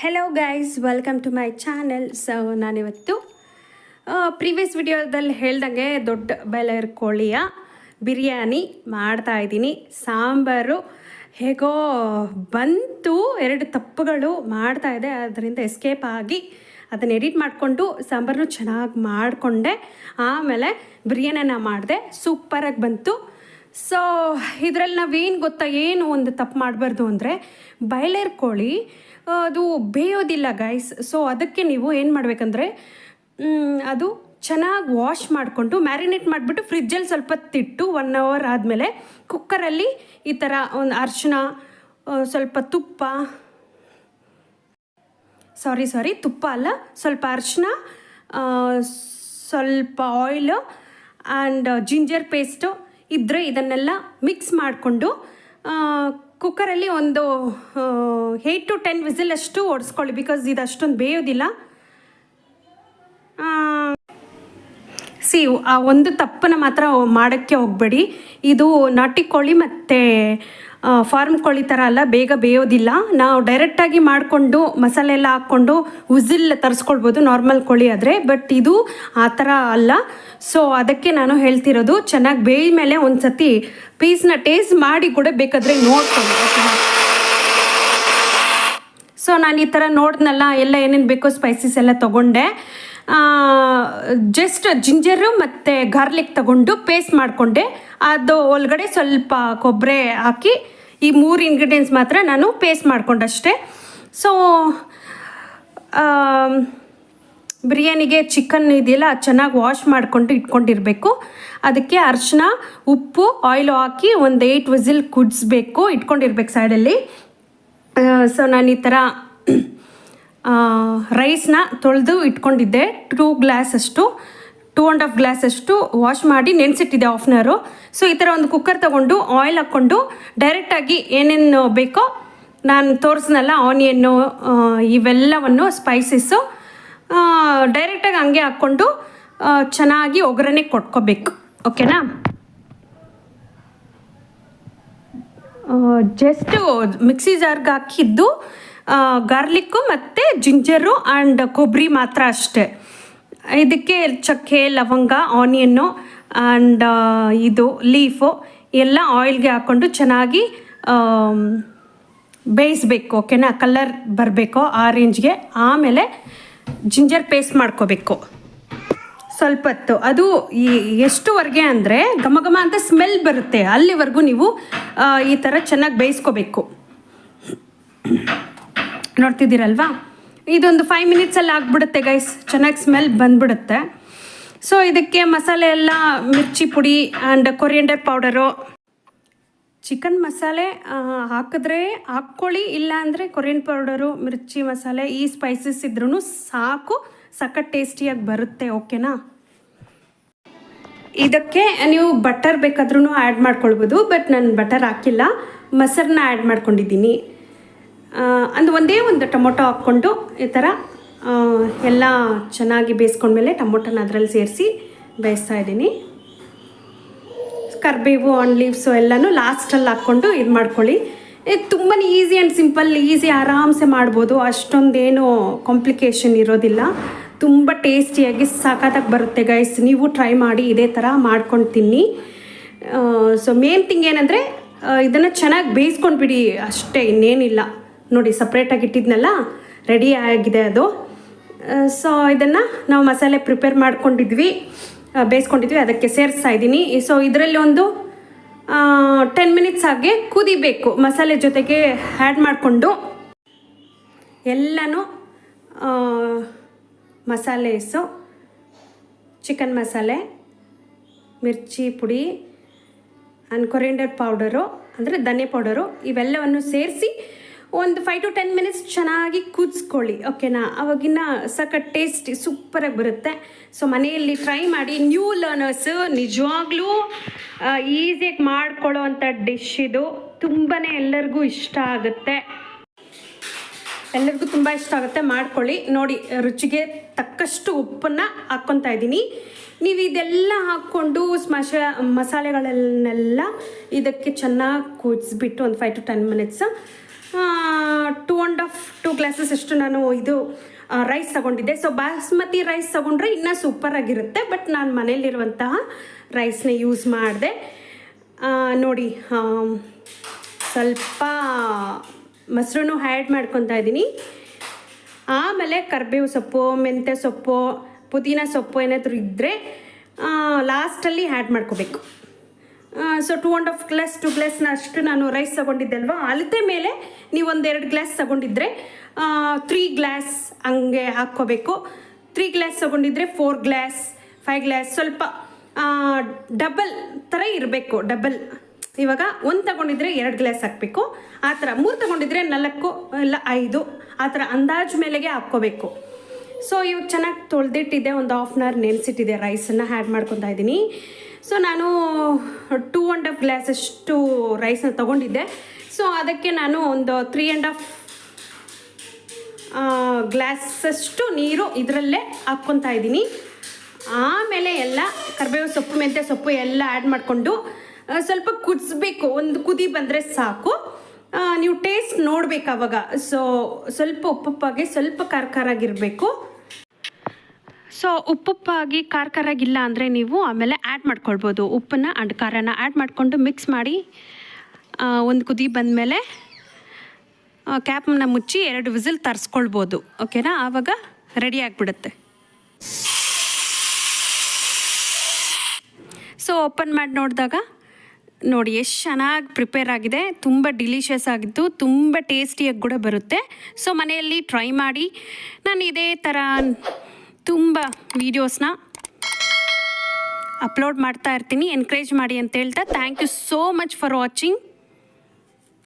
Hello guys welcome to my channel so ನಾನಿವತ್ತು previous ವಿಡಿಯೋದಲ್ಲಿ ಹೇಳ್ದಂಗೆ ದೊಡ್ಡ ಬೆಲೆರ್ ಕೋಳಿಯ ಬಿರಿಯಾನಿ ಮಾಡ್ತಾ ಇದ್ದೀನಿ. ಸಾಂಬಾರು, ಹೇಗೋ ಬಂತು, ಎರಡು ತಪ್ಪುಗಳು ಮಾಡ್ತಾ ಇದೆ. ಅದರಿಂದ ಎಸ್ಕೇಪ್ ಆಗಿ ಅದನ್ನು ಎಡಿಟ್ ಮಾಡಿಕೊಂಡು ಸಾಂಬಾರನ್ನು ಚೆನ್ನಾಗಿ ಮಾಡಿಕೊಂಡೆ. ಆಮೇಲೆ ಬಿರಿಯಾನಿನ ಮಾಡಿದೆ. ಸೂಪರಾಗಿ ಬಂತು. ಸೊ ಇದರಲ್ಲಿ ನಾವೇನು ಗೊತ್ತಾ? ಏನು ಒಂದು ತಪ್ಪು ಮಾಡಬಾರ್ದು ಅಂದರೆ ಬಯಲೇರ್ ಕೋಳಿ ಅದು ಬೇಯೋದಿಲ್ಲ ಗೈಸ್ ಸೊ ಅದಕ್ಕೆ ನೀವು ಏನು ಮಾಡಬೇಕಂದ್ರೆ ಅದು ಚೆನ್ನಾಗಿ ವಾಶ್ ಮಾಡಿಕೊಂಡು ಮ್ಯಾರಿನೇಟ್ ಮಾಡಿಬಿಟ್ಟು ಫ್ರಿಜ್ಜಲ್ಲಿ ಸ್ವಲ್ಪ ತಿಟ್ಟು ಒನ್ ಅವರ್ ಆದಮೇಲೆ ಕುಕ್ಕರಲ್ಲಿ ಈ ಥರ ಒಂದು ಅರ್ಶಿನ ಸ್ವಲ್ಪ ತುಪ್ಪ ಸಾರಿ ಸಾರಿ ತುಪ್ಪ ಅಲ್ಲ, ಸ್ವಲ್ಪ ಅರ್ಶಿನ ಸ್ವಲ್ಪ ಆಯಿಲು ಆ್ಯಂಡ್ ಜಿಂಜರ್ ಪೇಸ್ಟು ಇದ್ದರೆ ಇದನ್ನೆಲ್ಲ ಮಿಕ್ಸ್ ಮಾಡಿಕೊಂಡು ಕುಕ್ಕರಲ್ಲಿ ಒಂದು ಏಯ್ಟ್ ಟು ಟೆನ್ ವಿಸಿಲ್ ಅಷ್ಟು ಓಡಿಸ್ಕೊಳ್ಳಿ ಬಿಕಾಸ್ ಇದು ಅಷ್ಟೊಂದು ಬೇಯೋದಿಲ್ಲ. ಸಿ ಆ ಒಂದು ತಪ್ಪನ್ನು ಮಾತ್ರ ಮಾಡೋಕ್ಕೆ ಹೋಗಬೇಡಿ. ಇದು ನಾಟಿ ಕೋಳಿ ಮತ್ತು ಫಾರ್ಮ್ ಕೋಳಿ ಥರ ಅಲ್ಲ, ಬೇಗ ಬೇಯೋದಿಲ್ಲ. ನಾವು ಡೈರೆಕ್ಟಾಗಿ ಮಾಡಿಕೊಂಡು ಮಸಾಲೆ ಎಲ್ಲ ಹಾಕ್ಕೊಂಡು ಉಜಿಲ್ ತರಿಸ್ಕೊಳ್ಬೋದು ನಾರ್ಮಲ್ ಕೋಳಿ ಆದರೆ. ಬಟ್ ಇದು ಆ ಥರ ಅಲ್ಲ. ಸೊ ಅದಕ್ಕೆ ನಾನು ಹೇಳ್ತಿರೋದು, ಚೆನ್ನಾಗಿ ಬೇಯ ಮೇಲೆ ಒಂದು ಸತಿ ಪೀಸ್ನ ಟೇಸ್ಟ್ ಮಾಡಿ ಕೂಡ ಬೇಕಾದರೆ ನೋಡ್ಕೊಂಡು ಸೊ ನಾನು ಈ ಥರ ನೋಡಿದ್ನಲ್ಲ, ಎಲ್ಲ ಏನೇನು ಬೇಕೋ ಸ್ಪೈಸಸ್ ಎಲ್ಲ ತೊಗೊಂಡೆ. ಜಸ್ಟ್ ಜಿಂಜರು ಮತ್ತು ಗಾರ್ಲಿಕ್ ತಗೊಂಡು ಪೇಸ್ಟ್ ಮಾಡಿಕೊಂಡೆ. ಅದು ಒಳಗಡೆ ಸ್ವಲ್ಪ ಕೊಬ್ಬರಿ ಹಾಕಿ ಈ ಮೂರು ಇಂಗ್ರೀಡಿಯೆಂಟ್ಸ್ ಮಾತ್ರ ನಾನು ಪೇಸ್ಟ್ ಮಾಡಿಕೊಂಡಷ್ಟೇ. ಸೊ ಬಿರಿಯಾನಿಗೆ ಚಿಕನ್ ಇದೆಯಲ್ಲ ಚೆನ್ನಾಗಿ ವಾಶ್ ಮಾಡಿಕೊಂಡು ಇಟ್ಕೊಂಡಿರಬೇಕು. ಅದಕ್ಕೆ ಅರಿಶಿನ ಉಪ್ಪು ಆಯಿಲು ಹಾಕಿ ಒಂದು ಏಯ್ಟ್ ವಿಸಿಲ್ ಕುದಿಸ್ಬೇಕು, ಇಟ್ಕೊಂಡಿರ್ಬೇಕು ಸೈಡಲ್ಲಿ ಸೊ ನಾನು ಈ ಥರ ರೈಸ್ನ ತೊಳೆದು ಇಟ್ಕೊಂಡಿದ್ದೆ. ಟೂ ಗ್ಲಾಸ್ ಅಷ್ಟು ಟೂ ಆ್ಯಂಡ್ ಹಾಫ್ ಗ್ಲಾಸ್ ಅಷ್ಟು ವಾಶ್ ಮಾಡಿ ನೆನೆಸಿಟ್ಟಿದ್ದೆ ಅವರು ಸೊ ಈ ಥರ ಒಂದು ಕುಕ್ಕರ್ ತೊಗೊಂಡು ಆಯಿಲ್ ಹಾಕ್ಕೊಂಡು ಡೈರೆಕ್ಟಾಗಿ ಏನೇನು ಬೇಕೋ ನಾನು ತೋರಿಸ್ನಲ್ಲ ಆನಿಯನ್ನು ಇವೆಲ್ಲವನ್ನು ಸ್ಪೈಸಸ್ಸು ಡೈರೆಕ್ಟಾಗಿ ಹಂಗೆ ಹಾಕ್ಕೊಂಡು ಚೆನ್ನಾಗಿ ಒಗ್ಗರಣೆ ಕೊಟ್ಕೋಬೇಕು. ಓಕೆನಾ ಜಸ್ಟು ಮಿಕ್ಸಿ ಜಾರ್ಗೆ ಹಾಕಿದ್ದು ಗಾರ್ಲಿಕ್ಕು ಮತ್ತು ಜಿಂಜರು ಆ್ಯಂಡ್ ಕೊಬ್ಬರಿ ಮಾತ್ರ ಅಷ್ಟೇ. ಇದಕ್ಕೆ ಚಕ್ಕೆ, ಲವಂಗ, ಆನಿಯನ್ನು ಆ್ಯಂಡ್ ಇದು ಲೀಫು ಎಲ್ಲ ಆಯಿಲ್ಗೆ ಹಾಕ್ಕೊಂಡು ಚೆನ್ನಾಗಿ ಬೇಯಿಸ್ಬೇಕು, ಓಕೆನಾ? ಕಲ್ಲರ್ ಬರಬೇಕು ಆರೆಂಜ್ಗೆ ಆಮೇಲೆ ಜಿಂಜರ್ ಪೇಸ್ಟ್ ಮಾಡ್ಕೋಬೇಕು. ಸ್ವಲ್ಪ ಹೊತ್ತು. ಅದು ಈ ಎಷ್ಟುವರೆಗೆ ಅಂದರೆ ಘಮ ಘಮ ಅಂತ ಸ್ಮೆಲ್ ಬರುತ್ತೆ. ಅಲ್ಲಿವರೆಗೂ ನೀವು ಈ ಥರ ಚೆನ್ನಾಗಿ ಬೇಯಿಸ್ಕೋಬೇಕು. ನೋಡ್ತಿದ್ದೀರಲ್ವಾ? ಇದೊಂದು ಫೈವ್ ಮಿನಿಟ್ಸಲ್ಲಿ ಆಗಿಬಿಡುತ್ತೆ ಗೈಸ್ ಚೆನ್ನಾಗಿ ಸ್ಮೆಲ್ ಬಂದ್ಬಿಡುತ್ತೆ. ಸೊ ಇದಕ್ಕೆ ಮಸಾಲೆ ಎಲ್ಲ, ಮಿರ್ಚಿ ಪುಡಿ ಆ್ಯಂಡ್ ಕೊರಿಯಂಡರ್ ಪೌಡರು ಚಿಕನ್ ಮಸಾಲೆ ಹಾಕಿದ್ರೆ ಹಾಕ್ಕೊಳ್ಳಿ, ಇಲ್ಲ ಅಂದರೆ ಕೊರಿಯನ್ ಪೌಡರು ಮಿರ್ಚಿ ಮಸಾಲೆ, ಈ ಸ್ಪೈಸಸ್ ಇದ್ರೂ ಸಾಕು, ಸಖತ್ ಟೇಸ್ಟಿಯಾಗಿ ಬರುತ್ತೆ ಓಕೆನಾ ಇದಕ್ಕೆ ನೀವು ಬಟರ್ ಬೇಕಾದ್ರೂ ಆ್ಯಡ್ ಮಾಡ್ಕೊಳ್ಬೋದು ಬಟ್ ನಾನು ಬಟರ್ ಹಾಕಿಲ್ಲ. ಮೊಸರನ್ನ ಆ್ಯಡ್ ಮಾಡ್ಕೊಂಡಿದ್ದೀನಿ. ಅಂದು ಒಂದೇ ಒಂದು ಟೊಮೊಟೊ ಹಾಕ್ಕೊಂಡು ಈ ಥರ ಎಲ್ಲ ಚೆನ್ನಾಗಿ ಬೇಯಿಸ್ಕೊಂಡ್ಮೇಲೆ ಟೊಮೊಟೊನ ಅದರಲ್ಲಿ ಸೇರಿಸಿ ಬೇಯಿಸ್ತಾ ಇದ್ದೀನಿ. ಕರ್ಬೇವು ಆನ್ ಲೀವ್ಸು ಎಲ್ಲನೂ ಲಾಸ್ಟಲ್ಲಿ ಹಾಕ್ಕೊಂಡು ಇದು ಮಾಡ್ಕೊಳ್ಳಿ. ಇದು ತುಂಬಾ ಈಸಿ ಆ್ಯಂಡ್ ಸಿಂಪಲ್ ಈಸಿ ಆರಾಮ್ಸೆ ಮಾಡ್ಬೋದು. ಅಷ್ಟೊಂದೇನು ಕಾಂಪ್ಲಿಕೇಶನ್ ಇರೋದಿಲ್ಲ. ತುಂಬ ಟೇಸ್ಟಿಯಾಗಿ ಸಾಕಾಗಿ ಬರುತ್ತೆ ಗೈಸ್ ನೀವು ಟ್ರೈ ಮಾಡಿ ಇದೇ ಥರ ಮಾಡ್ಕೊಂಡು ತಿನ್ನಿ ಸೊ ಮೇನ್ ಥಿಂಗ್ ಏನಂದರೆ ಇದನ್ನು ಚೆನ್ನಾಗಿ ಬೇಯಿಸ್ಕೊಂಡು ಬಿಡಿ ಅಷ್ಟೇ, ಇನ್ನೇನಿಲ್ಲ. ನೋಡಿ ಸಪ್ರೇಟಾಗಿ ಇಟ್ಟಿದ್ನಲ್ಲ ರೆಡಿ ಆಗಿದೆ ಅದು. ಸೊ ಇದನ್ನು ನಾವು ಮಸಾಲೆ ಪ್ರಿಪೇರ್ ಮಾಡ್ಕೊಂಡಿದ್ವಿ ಬೇಯಿಸ್ಕೊಂಡಿದ್ವಿ, ಅದಕ್ಕೆ ಸೇರಿಸ್ತಾ ಇದ್ದೀನಿ. ಸೊ ಇದರಲ್ಲಿ ಒಂದು ಟೆನ್ ಮಿನಿಟ್ಸ್ ಹಾಗೆ ಕುದಿಬೇಕು, ಮಸಾಲೆ ಜೊತೆಗೆ ಆ್ಯಡ್ ಮಾಡಿಕೊಂಡು. ಎಲ್ಲನೂ ಮಸಾಲೆಸು ಚಿಕನ್ ಮಸಾಲೆ, ಮಿರ್ಚಿ ಪುಡಿ ಆ್ಯಂಡ್ ಕೊರಿಯಂಡರ್ ಪೌಡರು ಅಂದರೆ ಧನೆ ಪೌಡರು ಇವೆಲ್ಲವನ್ನು ಸೇರಿಸಿ ಒಂದು ಫೈವ್ ಟು ಟೆನ್ ಮಿನಿಟ್ಸ್ ಚೆನ್ನಾಗಿ ಕುದಿಸ್ಕೊಳ್ಳಿ ಓಕೆನಾ ಅವಾಗಿನ ಸಖತ್ ಟೇಸ್ಟಿ ಸೂಪರಾಗಿ ಬರುತ್ತೆ. ಸೊ ಮನೆಯಲ್ಲಿ ಟ್ರೈ ಮಾಡಿ ನ್ಯೂ ಲರ್ನರ್ಸ್ ನಿಜವಾಗ್ಲೂ ಈಸಿಯಾಗಿ ಮಾಡ್ಕೊಳ್ಳೋ ಅಂಥ ಡಿಶ್ ಇದು. ತುಂಬಾ ಎಲ್ಲರಿಗೂ ಇಷ್ಟ ಆಗುತ್ತೆ. ಎಲ್ಲರಿಗೂ ತುಂಬ ಇಷ್ಟ ಆಗುತ್ತೆ, ಮಾಡ್ಕೊಳ್ಳಿ. ನೋಡಿ, ರುಚಿಗೆ ತಕ್ಕಷ್ಟು ಉಪ್ಪನ್ನು ಹಾಕ್ಕೊತಾ ಇದ್ದೀನಿ. ನೀವು ಇದೆಲ್ಲ ಹಾಕ್ಕೊಂಡು ಸ್ಮಶ, ಮಸಾಲೆಗಳನ್ನೆಲ್ಲ ಇದಕ್ಕೆ ಚೆನ್ನಾಗಿ ಕುದಿಸ್ಬಿಟ್ಟು ಒಂದು five to ten minutes two and half two glasses ಅಷ್ಟು ನಾನು ಇದು ರೈಸ್ ತಗೊಂಡಿದ್ದೆ. ಸೊ ಬಾಸ್ಮತಿ ರೈಸ್ ತಗೊಂಡ್ರೆ ಇನ್ನೂ ಸೂಪರಾಗಿರುತ್ತೆ ಬಟ್ ನಾನು ಮನೇಲಿರುವಂತಹ ರೈಸ್ನ ಯೂಸ್ ಮಾಡಿದೆ. ನೋಡಿ ಸ್ವಲ್ಪ ಮೊಸರನ್ನು ಹ್ಯಾಡ್ ಮಾಡ್ಕೊತಾ ಇದ್ದೀನಿ. ಆಮೇಲೆ ಕರಿಬೇವು ಸೊಪ್ಪು, ಮೆಂತ್ಯ ಸೊಪ್ಪು, ಪುದೀನ ಸೊಪ್ಪು ಏನಾದರೂ ಇದ್ದರೆ ಲಾಸ್ಟಲ್ಲಿ ಆ್ಯಡ್ ಮಾಡ್ಕೋಬೇಕು. So two and half glass two ಗ್ಲಾಸ್ನ ಅಷ್ಟು ನಾನು ರೈಸ್ ತಗೊಂಡಿದ್ದೆ ಅಲ್ವಾ ಅಳತೆ ಮೇಲೆ ನೀವು ಒಂದೆರಡು ಗ್ಲಾಸ್ ತಗೊಂಡಿದ್ರೆ ತ್ರೀ ಗ್ಲಾಸ್ ಹಂಗೆ ಹಾಕ್ಕೋಬೇಕು. ತ್ರೀ ಗ್ಲಾಸ್ ತಗೊಂಡಿದ್ರೆ ಫೋರ್ ಗ್ಲಾಸ್ ಫೈವ್ ಗ್ಲಾಸ್ ಸ್ವಲ್ಪ ಡಬಲ್ ಥರ ಇರಬೇಕು ಡಬಲ್ ಇವಾಗ ಒಂದು ತಗೊಂಡಿದ್ರೆ ಎರಡು ಗ್ಲಾಸ್ ಹಾಕಬೇಕು. ಆ ಥರ ಮೂರು ತಗೊಂಡಿದ್ರೆ ನಾಲ್ಕು, ಇಲ್ಲ ಐದು. ಆ ಥರ ಅಂದಾಜು ಮೇಲೆಗೆ ಹಾಕ್ಕೋಬೇಕು. ಸೊ ಇವಾಗ ಚೆನ್ನಾಗಿ ತೊಳೆದಿಟ್ಟಿದ್ದೆ ಒಂದು ಹಾಫ್ ಆನ್ ಅವರ್ ನೆನೆಸಿಟ್ಟಿದೆ ರೈಸನ್ನು ಆ್ಯಡ್ ಮಾಡ್ಕೊತಾ ಇದ್ದೀನಿ. ಸೊ ನಾನು ಟೂ ಆ್ಯಂಡ್ ಹಾಫ್ ಗ್ಲಾಸಷ್ಟು ರೈಸನ್ನ ತೊಗೊಂಡಿದ್ದೆ. ಸೊ ಅದಕ್ಕೆ ನಾನು ಒಂದು ತ್ರೀ ಆ್ಯಂಡ್ ಹಾಫ್ ಗ್ಲಾಸಷ್ಟು ನೀರು ಇದರಲ್ಲೇ ಹಾಕ್ಕೊತಾ ಇದ್ದೀನಿ. ಆಮೇಲೆ ಎಲ್ಲ ಕರಿಬೇವು ಸೊಪ್ಪು, ಮೆಂತ್ಯ ಸೊಪ್ಪು ಎಲ್ಲ ಆ್ಯಡ್ ಮಾಡಿಕೊಂಡು ಸ್ವಲ್ಪ ಕುದಿಸ್ಬೇಕು. ಒಂದು ಕುದಿ ಬಂದರೆ ಸಾಕು. ನೀವು ಟೇಸ್ಟ್ ನೋಡ್ಬೇಕು ಅವಾಗ. ಸೊ ಸ್ವಲ್ಪ ಉಪ್ಪುಪ್ಪಾಗಿ ಸ್ವಲ್ಪ ಖಾರ ಖಾರಾಗಿರಬೇಕು ಸೊ ಉಪ್ಪುಪ್ಪಾಗಿ ಖಾರ ಖಾರಾಗಿಲ್ಲ ಅಂದರೆ ನೀವು ಆಮೇಲೆ ಆ್ಯಡ್ ಮಾಡ್ಕೊಳ್ಬೋದು. ಉಪ್ಪನ್ನು ಅಂಡ್ ಖಾರನ ಆ್ಯಡ್ ಮಾಡಿಕೊಂಡು ಮಿಕ್ಸ್ ಮಾಡಿ ಒಂದು ಕುದಿ ಬಂದಮೇಲೆ ಕ್ಯಾಪ್ನ ಮುಚ್ಚಿ ಎರಡು ವಿಸಿಲ್ ತರಿಸ್ಕೊಳ್ಬೋದು. ಓಕೆನಾ ಆವಾಗ ರೆಡಿ ಆಗಿಬಿಡುತ್ತೆ. ಸೊ ಓಪನ್ ಮಾಡಿ ನೋಡಿದಾಗ, ನೋಡಿ ಎಷ್ಟು ಚೆನ್ನಾಗಿ ಪ್ರಿಪೇರ್ ಆಗಿದೆ. ತುಂಬ ಡಿಲಿಷಿಯಸ್ ಆಗಿದ್ದು, ತುಂಬ ಟೇಸ್ಟಿಯಾಗಿ ಕೂಡ ಬರುತ್ತೆ. ಸೊ ಮನೆಯಲ್ಲಿ ಟ್ರೈ ಮಾಡಿ. ನಾನು ಇದೇ ಥರ ತುಂಬ ವೀಡಿಯೋಸ್ನ ಅಪ್ಲೋಡ್ ಮಾಡ್ತಾ ಇರ್ತೀನಿ. ಎನ್ಕರೇಜ್ ಮಾಡಿ ಅಂತ ಹೇಳ್ತಾ thank you so much for watching